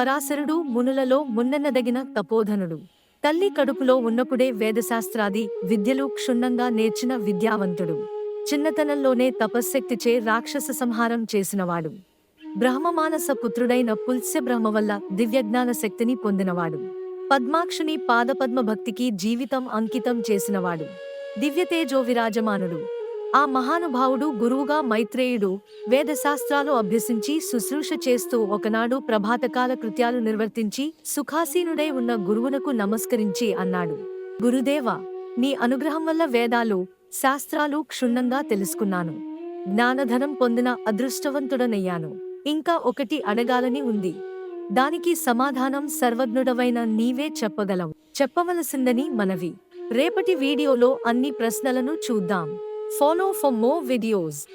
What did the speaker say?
పరాశరుడు మునులలో మున్నెన్నదగిన తపోధనుడు. తల్లి కడుపులో ఉన్నప్పుడే వేదశాస్త్రాది విద్యలు క్షుణ్ణంగా నేర్చిన విద్యావంతుడు. చిన్నతనంలోనే తపశ్శక్తిచే రాక్షస సంహారం చేసినవాడు. బ్రహ్మమానస పుత్రుడైన పుల్స్య బ్రహ్మ వల్ల దివ్యజ్ఞాన శక్తిని పొందినవాడు. పద్మాక్షుని పాదపద్మ భక్తికి జీవితం అంకితం చేసినవాడు. దివ్యతేజో విరాజమానుడు ఆ మహానుభావుడు గురువుగా మైత్రేయుడు వేదశాస్త్రాలు అభ్యసించి శుశ్రూష చేస్తూ ఒకనాడు ప్రభాతకాల కృత్యాలు నిర్వర్తించి సుఖాసీనుడై ఉన్న గురువునకు నమస్కరించి అన్నాడు. గురుదేవ నీ అనుగ్రహం వల్ల వేదాలు శాస్త్రాలు క్షుణ్ణంగా తెలుసుకున్నాను. జ్ఞానధనం పొందిన అదృష్టవంతుడనయ్యాను. ఇంకా ఒకటి అడగాలని ఉంది. దానికి సమాధానం సర్వజ్ఞుడవైన నీవే చెప్పగలవు. చెప్పవలసిందని మనవి. రేపటి వీడియోలో అన్ని ప్రశ్నలను చూద్దాం. Follow for more videos.